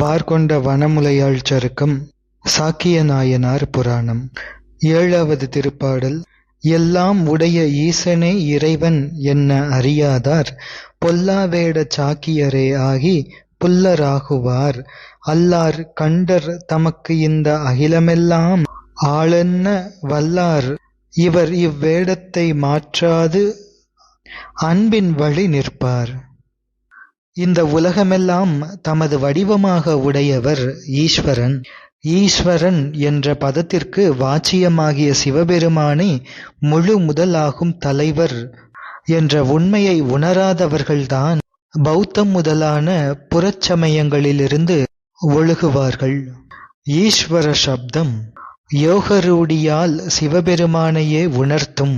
வார்கொண்ட வனமுலையாள் சருக்கம் சாக்கிய நாயனார் புராணம். ஏழாவது திருப்பாடல் எல்லாம் உடைய ஈசனே இறைவன் என்ன அறியாதார்? பொல்லாவேடச் சாக்கியரே ஆகி புல்லராகுவார். அல்லார் கண்டர் தமக்கு இந்த அகிலமெல்லாம் ஆளென்ன வல்லார்? இவர் இவ்வேடத்தை மாற்றாது அன்பின் வழி நிற்பார். இந்த உலகமெல்லாம் தமது வடிவமாக உடையவர் ஈஸ்வரன். ஈஸ்வரன் என்ற பதத்திற்கு வாச்சியமாகிய சிவபெருமானே முழு முதலாகும் தலைவர் என்ற உண்மையை உணராதவர்கள்தான் பௌத்தம் முதலான புறச்சமயங்களிலிருந்து ஒழுகுவார்கள். ஈஸ்வர சப்தம் யோகரூடியால் சிவபெருமானையே உணர்த்தும்.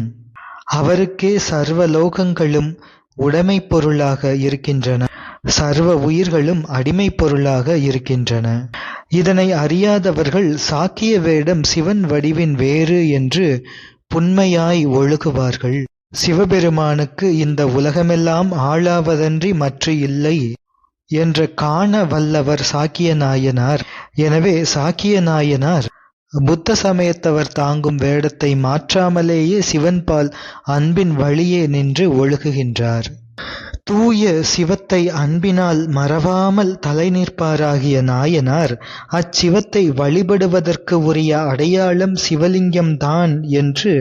அவருக்கே சர்வலோகங்களும் உடைமை உடைமைப் பொருளாக இருக்கின்றன. சர்வ உயிர்களும் அடிமைப் பொருளாக இருக்கின்றன. இதனை அறியாதவர்கள் சாக்கிய வேடம் சிவன் வடிவின் வேறு என்று புன்மையாய் ஒழுகுவார்கள். சிவபெருமானுக்கு இந்த உலகமெல்லாம் ஆளாவதன்றி மற்ற இல்லை என்று காண வல்லவர் சாக்கிய நாயனார். எனவே சாக்கிய நாயனார் புத்த சமயத்தவர் தாங்கும் வேடத்தை மாற்றாமலேயே சிவன்பால் அன்பின் வழியே நின்று ஒழுகுகின்றார். தூய சிவத்தை அன்பினால் மறவாமல் தலை நிற்பாராகிய நாயனார் அச்சிவத்தை வழிபடுவதற்கு உரிய அடையாளம் சிவலிங்கம்தான் என்று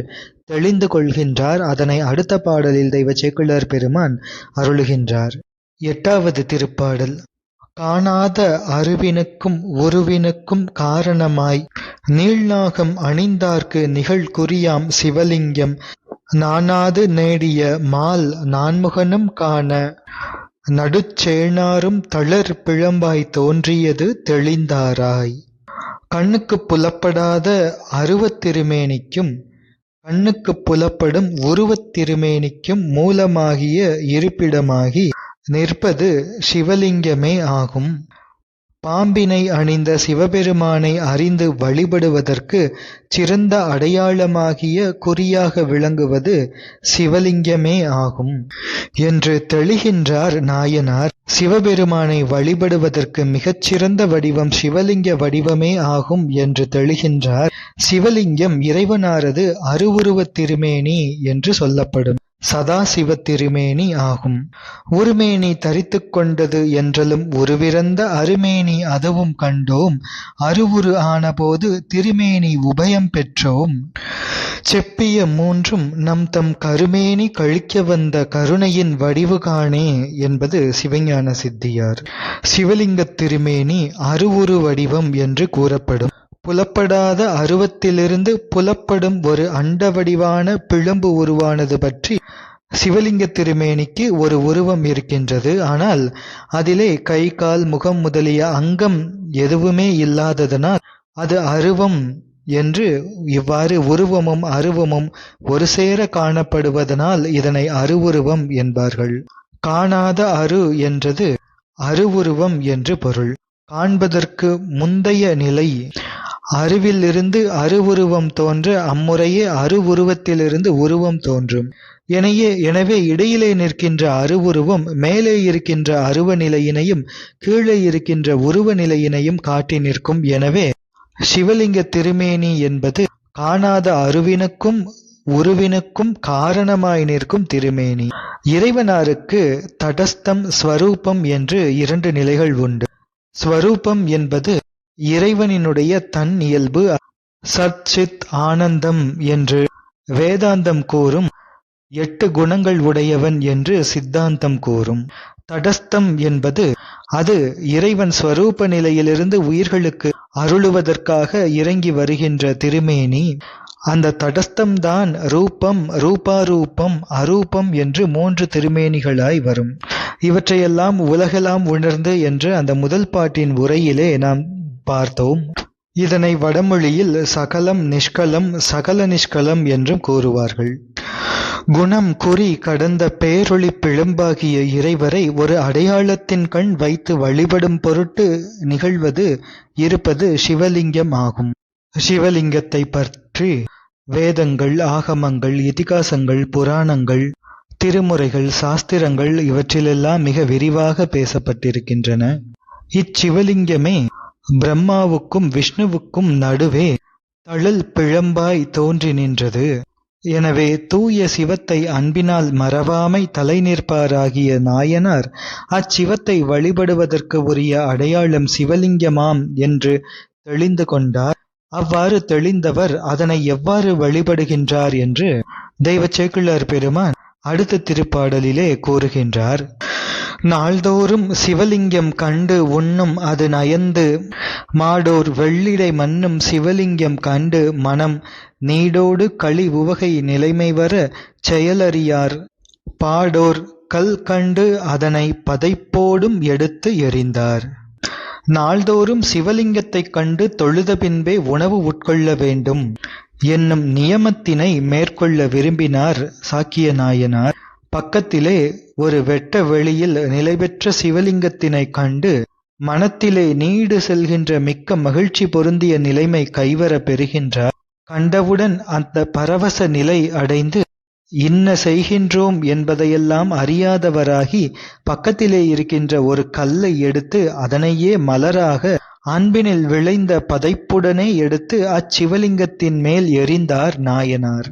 தெளிந்து கொள்கின்றார். அதனை அடுத்த பாடலில் தெய்வ சேக்குழார் பெருமான் அருளுகின்றார். எட்டாவது திருப்பாடல். காணாத அருவினுக்கும் உருவினுக்கும் காரணமாய் நீள்நாகம் அணிந்தார்க்கு நிகழ்குறியாம் சிவலிங்கம். நானாது நேடிய மால் நான்முகனும் காண. நடுச்சேனாரும் தளர் பிழம்பாய் தோன்றியது தெளிந்தாராய். கண்ணுக்குப் புலப்படாத அருவத் திருமேனிக்கும் கண்ணுக்குப் புலப்படும் உருவத் திருமேனிக்கும் மூலமாகிய இருப்பிடமாகி நிற்பது சிவலிங்கமே ஆகும். பாம்பினை அணிந்த சிவபெருமானை அறிந்து வழிபடுவதற்கு சிறந்த அடையாளமாகிய குறியாக விளங்குவது சிவலிங்கமே ஆகும். என்று தெளிகின்றார் நாயனார். சிவபெருமானை வழிபடுவதற்கு மிகச்சிறந்த வடிவம் சிவலிங்க வடிவமே ஆகும் என்று தெளிகின்றார். சிவலிங்கம் இறைவனாரது அருவுருவத் திருமேனி என்று சொல்லப்படும். சதாசிவ திருமேனி ஆகும். உருமேனி தரித்து கொண்டது என்றலும் உருவிறந்த அருமேனி அதுவும் கண்டோம். அருவுரு ஆனபோது திருமேனி உபயம் பெற்றோம். செப்பிய மூன்றும் நம் தம் கருமேனி கழிக்க வந்த கருணையின் வடிவு காணே என்பது சிவஞான சித்தியார் சிவலிங்கத் திருமேனி அருவுரு வடிவம் என்று கூறப்படும். புலப்படாத அருவத்திலிருந்து புலப்படும் ஒரு அண்ட வடிவான பிழம்பு உருவானது பற்றி சிவலிங்க திருமேனிக்கு ஒரு உருவம் இருக்கின்றது. ஆனால் அதிலே கை கால் முகம் முதலிய அங்கம் எதுவுமே இல்லாததனால் அது அருவம் என்று இவ்வாறு உருவமும் அருவமும் ஒரு சேர காணப்படுவதனால் இதனை அருவுருவம் என்பார்கள். காணாத அரு என்றது அருவுருவம் என்று பொருள். காண்பதற்கு முந்தைய நிலை அறிவிலிருந்து அருவுருவம் தோன்ற அம்முறையே அருவுருவத்திலிருந்து உருவம் தோன்றும். எனவே எனவே இடையிலே நிற்கின்ற அருவுருவம் மேலே இருக்கின்ற அருவ நிலையினையும் கீழே இருக்கின்ற உருவ நிலையினையும் காட்டி நிற்கும். எனவே சிவலிங்க திருமேனி என்பது காணாத அருவினுக்கும் உருவினுக்கும் காரணமாய் நிற்கும் திருமேனி. இறைவனாருக்கு தடஸ்தம் ஸ்வரூபம் என்று இரண்டு நிலைகள் உண்டு. ஸ்வரூபம் என்பது இறைவனினுடைய தன் இயல்பு சச்சித் ஆனந்தம் என்று வேதாந்தம் கூறும். எட்டு குணங்கள் உடையவன் என்று சித்தாந்தம் கூறும். தடஸ்தம் என்பது அது இறைவன் ஸ்வரூப நிலையிலிருந்து உயிர்களுக்கு அருளுவதற்காக இறங்கி வருகின்ற திருமேனி. அந்த தடஸ்தம்தான் ரூபம் ரூபாரூபம் அரூபம் என்று மூன்று திருமேனிகளாய் வரும். இவற்றையெல்லாம் உலகெல்லாம் உணர்ந்து என்று அந்த முதல் பாட்டின் உரையிலே நாம் பார்த்தோம். இதனை வடமொழியில் சகலம் நிஷ்கலம் சகல நிஷ்கலம் என்றும் கூறுவார்கள். குணம் குறி கடந்த பேரொளி பிழம்பாகிய இறைவரை ஒரு அடையாளத்தின் கண் வைத்து வழிபடும் பொருட்டு நிகழ்வது இருப்பது சிவலிங்கம் ஆகும். சிவலிங்கத்தை பற்றி வேதங்கள் ஆகமங்கள் இதிகாசங்கள் புராணங்கள் திருமுறைகள் சாஸ்திரங்கள் இவற்றிலெல்லாம் மிக விரிவாக பேசப்பட்டிருக்கின்றன. இச்சிவலிங்கமே பிரம்மாவுக்கும் விஷ்ணுவுக்கும் நடுவே தழல் பிழம்பாய் தோன்றி நின்றது. எனவே தூய சிவத்தை அன்பினால் மறவாமை தலை நிற்பாராகிய நாயனார் அச்சிவத்தை வழிபடுவதற்கு உரிய அடையாளம் சிவலிங்கமாம் என்று தெளிந்து கொண்டார். அவ்வாறு தெளிந்தவர் அதனை எவ்வாறு வழிபடுகின்றார் என்று தெய்வ சேக்கிழார் பெருமான் அடுத்த திருப்பாடலிலே கூறுகின்றார். நாள்தோறும் சிவலிங்கம் கண்டு உண்ணும் அது நயந்து. மாடோர் வெள்ளிடை மன்னும் சிவலிங்கம் கண்டு மனம். நீடோடு களி உவகை நிலைமை வர செயலறியார். பாடோர் கல் கண்டு அதனை பதைப்போடும் எடுத்து எறிந்தார். நாள்தோறும் சிவலிங்கத்தைக் கண்டு தொழுத பின்பே உணவு உட்கொள்ள வேண்டும். என்னும் நியமத்தினை மேற்கொள்ள விரும்பினார் சாக்கிய நாயனார் பக்கத்திலே ஒரு வெட்ட வெளியில் நிலைபெற்ற சிவலிங்கத்தினைக் கண்டு மனத்திலே நீடு செல்கின்ற மிக்க மகிழ்ச்சி பொருந்திய நிலைமை கைவர பெறுகின்றார். கண்டவுடன் அந்த பரவச நிலை அடைந்து இன்ன செய்கின்றோம் என்பதையெல்லாம் அறியாதவராகி பக்கத்திலே இருக்கின்ற ஒரு கல்லை எடுத்து அதனையே மலராக அன்பினில் விளைந்த பதைப்புடனே எடுத்து அச்சிவலிங்கத்தின் மேல் எறிந்தார் நாயனார்.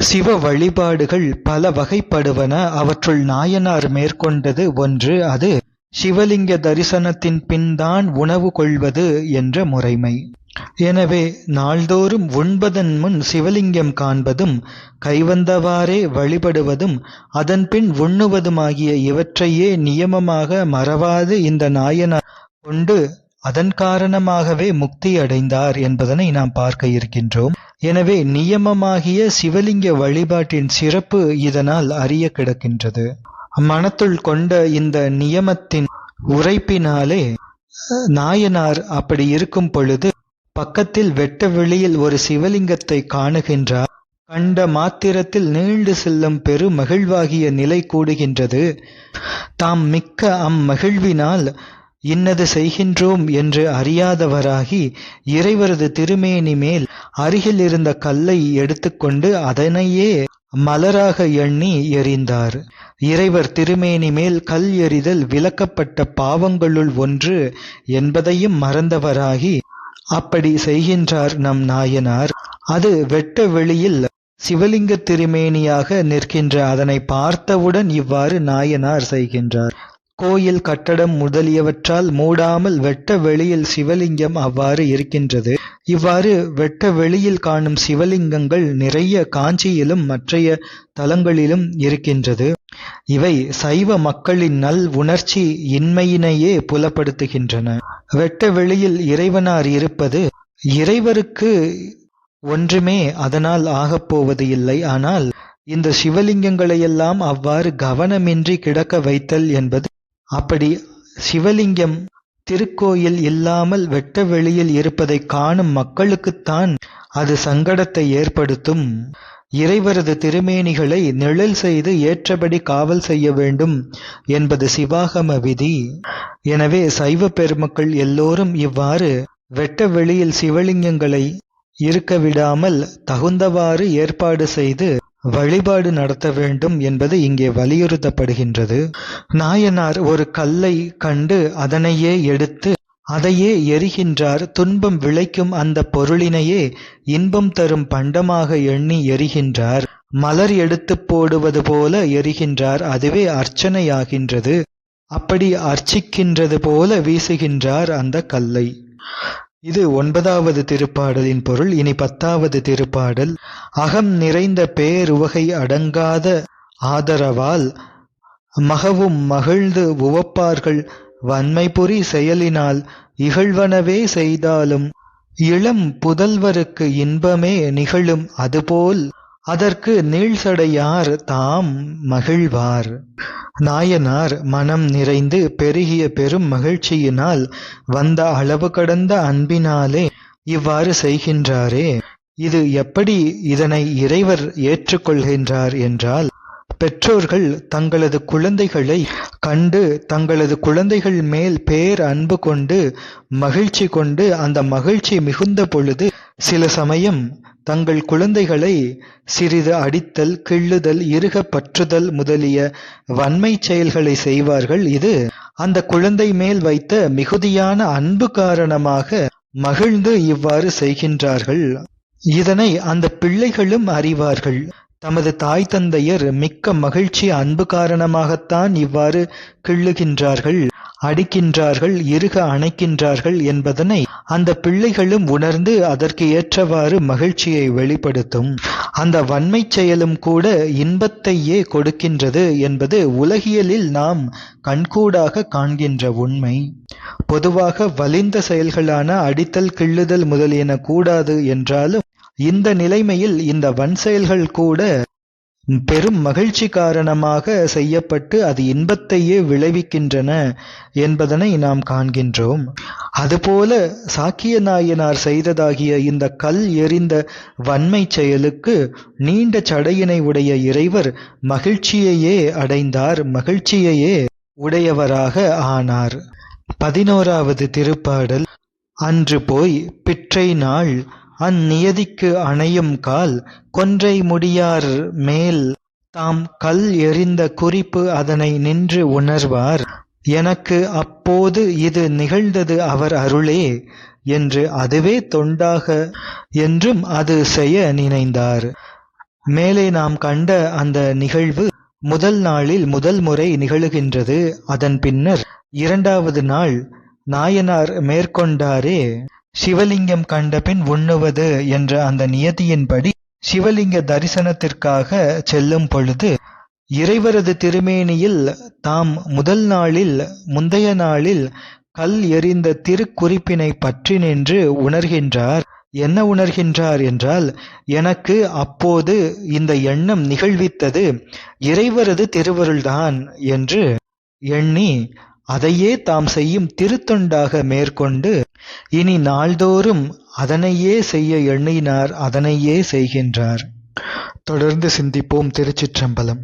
சிவ வழிபாடுகள் பல வகைப்படுவன. அவற்றுள் நாயனார் மேற்கொண்டது ஒன்று அது சிவலிங்க தரிசனத்தின் பின்தான் உணவு கொள்வது என்ற முறைமை. எனவே நாள்தோறும் உண்பதன் முன் சிவலிங்கம் காண்பதும் கைவந்தவாறே வழிபடுவதும் அதன்பின் உண்ணுவதுமாகிய இவற்றையே நியமமாக மறவாது இந்த நாயனார் கொண்டு அதன் காரணமாகவே முக்தி அடைந்தார் என்பதனை நாம் பார்க்க இருக்கின்றோம். எனவே நியமமாகிய சிவலிங்க வழிபாட்டின் சிறப்பு இதனால் அறிய கிடக்கின்றது. மனத்துள் கொண்ட இந்த நியமத்தின் உரைப்பினாலே நாயனார் அப்படி இருக்கும் பொழுது பக்கத்தில் வெட்ட வெளியில் ஒரு சிவலிங்கத்தை காணுகின்றார். கண்ட மாத்திரத்தில் நீண்டு செல்லும் பெரு மகிழ்வாகிய நிலை கூடுகின்றது. தாம் மிக்க அம்மகிழ்வினால் இன்னது செய்கின்றோம் என்று அறியாதவராகி இறைவரது திருமேனி மேல் அருகில் இருந்த கல்லை எடுத்துக்கொண்டு அதனையே மலராக எண்ணி எறிந்தார். இறைவர் திருமேனி மேல் கல் எறிதல் விலக்கப்பட்ட பாவங்களுள் ஒன்று என்பதையும் மறந்தவராகி அப்படி செய்கின்றார் நம் நாயனார். அது வெட்ட வெளியில் சிவலிங்க திருமேனியாக நிற்கின்ற அதனை பார்த்தவுடன் இவ்வாறு நாயனார் செய்கின்றார். கோயில் கட்டடம் முதலியவற்றால் மூடாமல் வெட்ட வெளியில் சிவலிங்கம் அவ்வாறு இருக்கின்றது. இவ்வாறு வெட்ட வெளியில் காணும் சிவலிங்கங்கள் நிறைய காஞ்சியிலும் மற்றைய தலங்களிலும் இருக்கின்றது. இவை சைவ மக்களின் நல் உணர்ச்சி இன்மையினையே புலப்படுத்துகின்றன. வெட்ட வெளியில் இறைவனார் இருப்பது இறைவருக்கு ஒன்றுமே அதனால் ஆகப்போவது இல்லை. ஆனால் இந்த சிவலிங்கங்களையெல்லாம் அவ்வாறு கவனமின்றி கிடக்க வைத்தல் என்பது அப்படி சிவலிங்கம் திருக்கோயில் இல்லாமல் வெட்ட வெளியில் இருப்பதை காணும் மக்களுக்குத்தான் அது சங்கடத்தை ஏற்படுத்தும். இறைவரது திருமேனிகளை நிழல் செய்து ஏற்றபடி காவல் செய்ய வேண்டும் என்பது சிவாகம விதி. எனவே சைவ பெருமக்கள் எல்லோரும் இவ்வாறு வெட்ட வெளியில் சிவலிங்கங்களை இருக்க விடாமல் தகுந்தவாறு ஏற்பாடு செய்து வழிபாடு நடத்த வேண்டும் என்பது இங்கே வலியுறுத்தப்படுகின்றது. நாயனார் ஒரு கல்லை கண்டு அதனையே எடுத்து அதையே எரிகின்றார். துன்பம் விளைக்கும் அந்த பொருளினையே இன்பம் தரும் பண்டமாக எண்ணி எரிகின்றார். மலர் எடுத்து போடுவது போல எரிகின்றார். அதுவே அர்ச்சனையாகின்றது. அப்படி அர்ச்சிக்கின்றது போல வீசுகின்றார் அந்த கல்லை. இது ஒன்பதாவது திருப்பாடலின் பொருள். இனி பத்தாவது திருப்பாடல். அகம் நிறைந்த பேருவகை அடங்காத ஆதரவால் மகவும் மகிழ்ந்து உவப்பார்கள். வன்மைபுரி செயலினால் இகழ்வனவே செய்தாலும் இளம் புதல்வருக்கு இன்பமே நிகழும். அதுபோல் அதற்கு நீள்சடையார் தாம் மகிழ்வார். நாயனார் மனம் நிறைந்து பெருகிய பெரும் மகிழ்ச்சியினால் வந்த அளவு கடந்த அன்பினாலே இவ்வாறு செய்கின்றாரே. இது எப்படி இதனை இறைவர் ஏற்றுக்கொள்கின்றார் என்றால் பெற்றோர்கள் தங்களது குழந்தைகளை கண்டு தங்களது குழந்தைகள் மேல் பேர் அன்பு கொண்டு மகிழ்ச்சி கொண்டு அந்த மகிழ்ச்சி மிகுந்த பொழுது சில சமயம் தங்கள் குழந்தைகளை சிறிது அடித்தல் கிள்ளுதல் இறுக பற்றுதல் முதலிய வன்மை செயல்களை செய்வார்கள். இது அந்த குழந்தை மேல் வைத்த மிகுதியான அன்பு காரணமாக மகிழ்ந்து இவ்வாறு செய்கின்றார்கள். இதனை அந்த பிள்ளைகளும் அறிவார்கள். தமது தாய் தந்தையர் மிக்க மகிழ்ச்சி அன்பு காரணமாகத்தான் இவ்வாறு கிள்ளுகின்றார்கள் அடிக்கின்றார்கள் இருக அணைக்கின்றார்கள் என்பதனை அந்த பிள்ளைகளும் உணர்ந்து அதற்கு ஏற்றவாறு மகிழ்ச்சியை வெளிப்படுத்தும். அந்த வன்மை செயலும் கூட இன்பத்தையே கொடுக்கின்றது என்பது உலகியலில் நாம் கண்கூடாக காண்கின்ற உண்மை. பொதுவாக வலிந்த செயல்களான அடித்தல் கிள்ளுதல் முதலியன கூடாது என்றாலும் இந்த நிலைமையில் இந்த வன் செயல்கள் கூட பெரும் மகிழ்ச்சி காரணமாக செய்யப்பட்டு அது இன்பத்தையே விளைவிக்கின்றன என்பதனை நாம் காண்கின்றோம். அதுபோல சாக்கிய நாயனார் செய்ததாகிய இந்த கல் எறிந்த வன்மை செயலுக்கு நீண்ட சடையினை உடைய இறைவர் மகிழ்ச்சியையே அடைந்தார் மகிழ்ச்சியையே உடையவராக ஆனார். பதினோராவது திருப்பாடல் அன்று போய் பிற்றை நாள் அந்நியதிக்கு அணையும் கால் கொன்றை முடியார் மேல் தாம் கல் எறிந்த குறிப்பு அதனை நின்று உணர்வார். எனக்கு அப்போது இது நிகழ்ந்தது அவர் அருளே என்று அதுவே தொண்டாக என்றும் அது செய்ய நினைந்தார். மேலே நாம் கண்ட அந்த நிகழ்வு முதல் நாளில் முதல் முறை நிகழுகின்றது. அதன் பின்னர் இரண்டாவது நாள் நாயனார் மேற்கொண்டாரே. சிவலிங்கம் கண்டபின் உண்ணுவது என்ற அந்த நியதியின்படி சிவலிங்க தரிசனத்திற்காக செல்லும் பொழுது இறைவரது திருமேனியில் தாம் முதல் நாளில் முந்தைய நாளில் கல் எறிந்த திருக்குறிப்பினை பற்றி நின்று உணர்கின்றார். என்ன உணர்கின்றார் என்றால் எனக்கு அப்போது இந்த எண்ணம் நிகழ்வித்தது இறைவரது திருவருள்தான் என்று எண்ணி அதையே தாம் செய்யும் திருத்தொண்டாக மேற்கொண்டு இனி நாள்தோறும் அதனையே செய்ய எண்ணினார் அதனையே செய்கின்றார். தொடர்ந்து சிந்திப்போம் திருச்சிற்றம்பலம்.